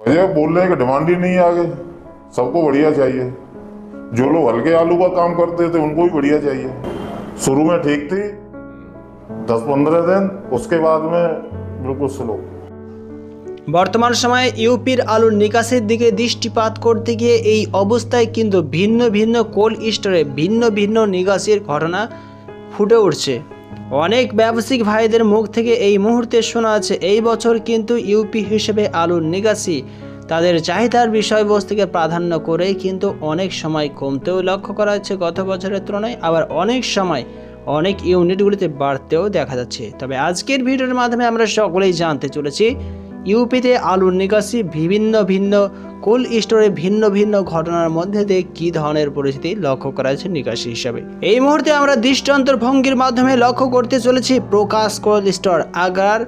भैया बोल रहे हैं कि डिमांड ही नहीं है आगे सबको बढ़िया चाहिए जो लोग हल्के आलू का काम करते थे उनको भी बढ़िया चाहिए शुरू में ठीक थी दस पंद्रह दिन उसके बाद में बिल्कुल स्लो বর্তমান সময়ে ইউপির আলুর নিকাশের দিকে দৃষ্টিপাত করতে গিয়ে এই অবস্থায় কিন্তু ভিন্ন ভিন্ন কোল্ড স্টোরে ভিন্ন ভিন্ন নিকাশির ঘটনা ফুটে উঠছে অনেক ব্যবসায়িক ভাইদের মুখ থেকে এই মুহূর্তে শোনা আছে, এই বছর কিন্তু ইউপি হিসেবে আলুর নিকাশি। তাদের চাহিদার বিষয়বস্তুকে প্রাধান্য করে কিন্তু অনেক সময় কমতেও লক্ষ্য করা যাচ্ছে গত বছরের তুলনায়, আবার অনেক সময় অনেক ইউনিটগুলিতে বাড়তেও দেখা যাচ্ছে। তবে আজকের ভিডিওর মাধ্যমে আমরা সকলেই জানতে চলেছি, ইউপিতে আলুর নিকাশি বিভিন্ন ভিন্ন কোল্ড স্টোরে ভিন্ন ভিন্ন ঘটনার মধ্যে দিয়ে কী ধরনের পরিস্থিতি লক্ষ্য করা হয়েছে নিকাশি হিসাবে? এই মুহূর্তে আমরা দৃষ্টান্তর ভঙ্গির মাধ্যমে লক্ষ্য করতে চলেছি প্রকাশ কোল্ড স্টোর আগ্রার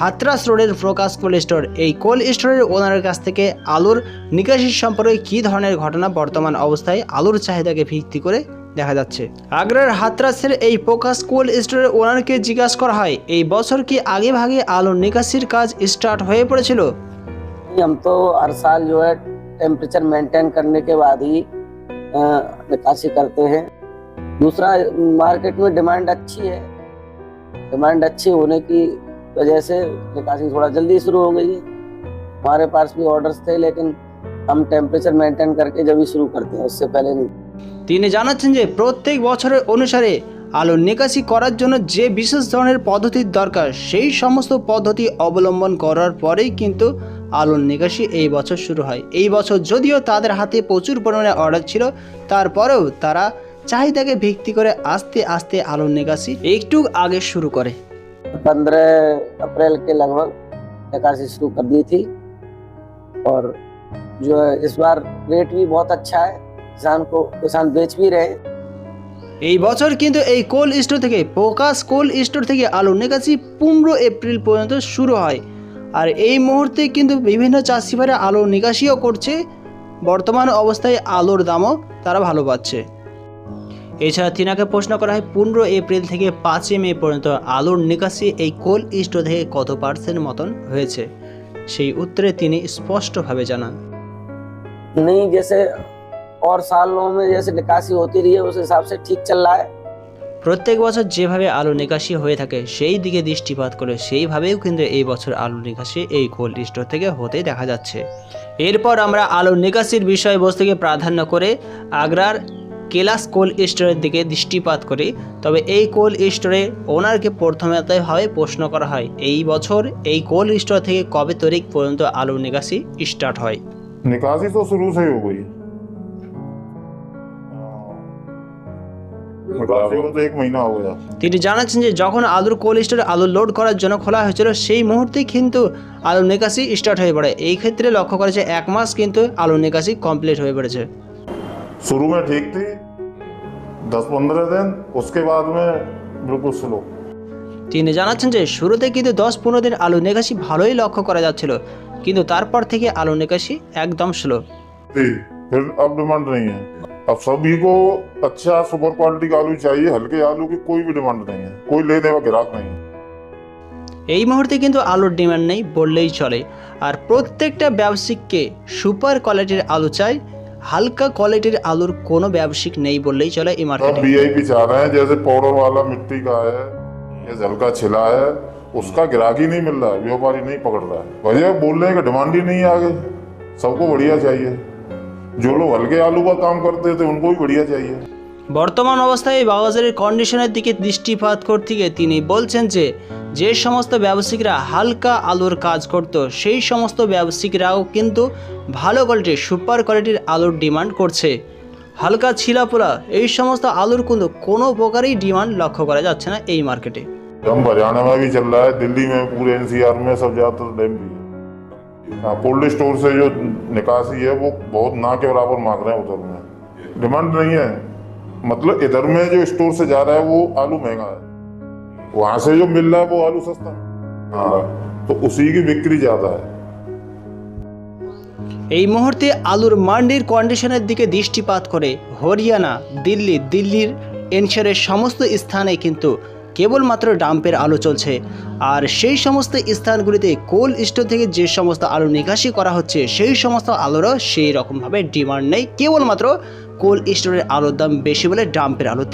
হাতরাস রোডের প্রকাশ কোল্ড স্টোর। এই কোল্ড স্টোরের ওনারের কাছ থেকে আলুর নিকাশির সম্পর্কে কী ধরনের ঘটনা বর্তমান অবস্থায় আলুর চাহিদাকে ভিত্তি করে দেখা যাচ্ছে? আগ্রার হাতরাসের এই প্রকাশ কোল্ড স্টোরের ওনারকে জিজ্ঞাসা করা হয়, এই বছর কি আগে ভাগে আলুর নিকাশির কাজ স্টার্ট হয়ে পড়েছিল? हम तो हर साल जो है टेम्परेचर मेंटेन करने के बाद ही अ, निकासी करते हैं दूसरा मार्केट में डिमांड अच्छी है डिमांड अच्छी होने की वजह से निकासी थोड़ा जल्दी शुरू हो गई है हमारे पास भी ऑर्डर्स थे लेकिन हम टेम्परेचर मेंटेन करके जब ही शुरू करते हैं उससे पहले नहीं তিনি জানাচ্ছেন যে প্রত্যেক বছরের অনুসারে আলুর নিকাশি করার জন্য যে বিশেষ ধরনের পদ্ধতির দরকার সেই সমস্ত পদ্ধতি অবলম্বন করার পরেই কিন্তু আলুর নিকাশি এই বছর শুরু হয় এই বছর যদিও তাদের হাতে প্রচুর পরিমাণে অর্ডার ছিল তারপরেও তারা চাহিদাকে ভিত্তি করে আস্তে আস্তে আলুর নিকাশি একটু আগে শুরু করে पंद्रह अप्रैल के लगभग निकासी शुरू कर दी थी और जो है इस बार रेट भी बहुत अच्छा है किसान को किसान बेच भी रहे हैं এই বছর কিন্তু এই কোল্ড স্টোর থেকে প্রকাশ কোল্ড স্টোর থেকে আলুর নিকাশি পনেরো এপ্রিল পর্যন্ত শুরু হয় আর এই মুহূর্তে কিন্তু বিভিন্ন চাষি ভাইরা আলুর নিকাশিও করছে বর্তমান অবস্থায় আলুর দামও তারা ভালো পাচ্ছে এছাড়া তিনাকে প্রশ্ন করা হয় পনেরো এপ্রিল থেকে পাঁচই মে পর্যন্ত আলুর নিকাশি এই কোল্ড স্টোর থেকে কত পার্সেন্ট মতন হয়েছে সেই উত্তরে তিনি স্পষ্টভাবে জানান नहीं जैसे और सालों में जैसे निकासी होती रही है उस हिसाब से ठीक चल रहा है প্রত্যেক বছর যেভাবে আলু নিকাশি হয়ে থাকে সেই দিকে দৃষ্টিপাত করে সেইভাবেও কিন্তু এই বছর আলু নিকাশি এই কোল্ড স্টোর থেকে হতে দেখা যাচ্ছে এরপর আমরা আলু নিকাশির বিষয়বস্তুকে প্রাধান্য করে আগ্রার কেলাস কোল্ড স্টোরের দিকে দৃষ্টিপাত করি তবে এই কোল্ড স্টোরে ওনারকে প্রথমেভাবে প্রশ্ন করা হয় এই বছর এই কোল্ড স্টোর থেকে কবে তারিখ পর্যন্ত আলু নিকাশি স্টার্ট হয় निकासी तो शुरू से ही हो गई निकासी को तो एक महीना हो गया তিনি জানাচ্ছেন যে যখন আলুর কোল্ড স্টোরে আলু লোড করার জন্য খোলা হয়েছিল সেই মুহূর্তেই কিন্তু আলু নিকাশি স্টার্ট হয়ে পড়ে এই ক্ষেত্রে লক্ষ্য করেছে এক মাস কিন্তু আলু নিকাশি কমপ্লিট হয়ে পড়েছে शुरू में ठीक थी दस पंद्रह दिन उसके बाद में बिल्कुल स्लो তিনি জানাচ্ছেন যে শুরুতে কিন্তু দশ পনেরো দিন আলু নিকাশি ভালোই লক্ষ্য করা যাচ্ছিল কিন্তু তারপর থেকে আলু নিকাশি একদম স্লো थी फिर अब डिमांड नहीं है अब सभी को अच्छा सुपर क्वालिटी का आलू चाहिए हल्के आलू की कोई भी डिमांड नहीं है कोई लेने का ग्राहक नहीं है এই মুহূর্তে কিন্তু আলুর ডিমান্ড নেই বললেই চলে আর প্রত্যেকটা ব্যবসায়িককে সুপার কোয়ালিটির আলু চাই হালকা কোয়ালিটির আলুর কোনো ব্যবসায়িক নেই বললেই চলে এই सब মার্কেটে वीआईपी चाह रहे हैं जैसे पाउडर वाला मिट्टी का है या हल्का छिला है उसका ग्राहक ही नहीं मिल रहा है व्यापारी नहीं पकड़ रहा है भैया बोल रहे हैं कि डिमांड ही नहीं है आगे सबको बढ़िया चाहिए जो लोग हल्के आलू का काम करते थे उनको भी बढ़िया चाहिए বর্তমান অবস্থায় বাজারের কন্ডিশনের দিকে দৃষ্টিপাত করতে গিয়ে তিনি বলছেন যে যে সমস্ত ব্যবসায়িকরা হালকা আলুর কাজ করত সেই সমস্ত ব্যবসায়িকরাও কিন্তু ভালো কোয়ালিটির সুপার কোয়ালিটির আলুর ডিমান্ড করছে হালকা ছিলাপোলা এই সমস্ত আলুর কিন্তু কোনো প্রকারই ডিমান্ড লক্ষ্য করা যাচ্ছে না এই মার্কেটে हम हरियाणा में भी चल रहा है दिल्ली में पूरे एनसीआर में सब ज्यादातर डैम भी है हाँ कोल्ड स्टोर से जो निकासी है वो बहुत ना के बराबर मांग रहे हैं उधर में डिमांड नहीं है मतलब इधर में जो स्टोर से जा रहा है वो आलू महंगा है वहां से जो मिल रहा है वो आलू सस्ता है हाँ तो उसी की बिक्री ज्यादा है এই মুহূর্তে আলুর মান্ডির কন্ডিশনের দিকে দৃষ্টিপাত করে হরিয়ানা দিল্লি দিল্লির এনসারের সমস্ত স্থানে কিন্তু কেবলমাত্র ডাম্পের আলো চলছে। আর সেই সমস্ত স্থানগুলিতে কোল্ড স্টোর থেকে যে সমস্ত আলো নিকাশি করা হচ্ছে, সেই সমস্ত আলোরও সেই রকমভাবে ডিমান্ড নেই। কেবলমাত্র কোল্ড স্টোরের আলোর দাম বেশি বলে ডাম্পের আলো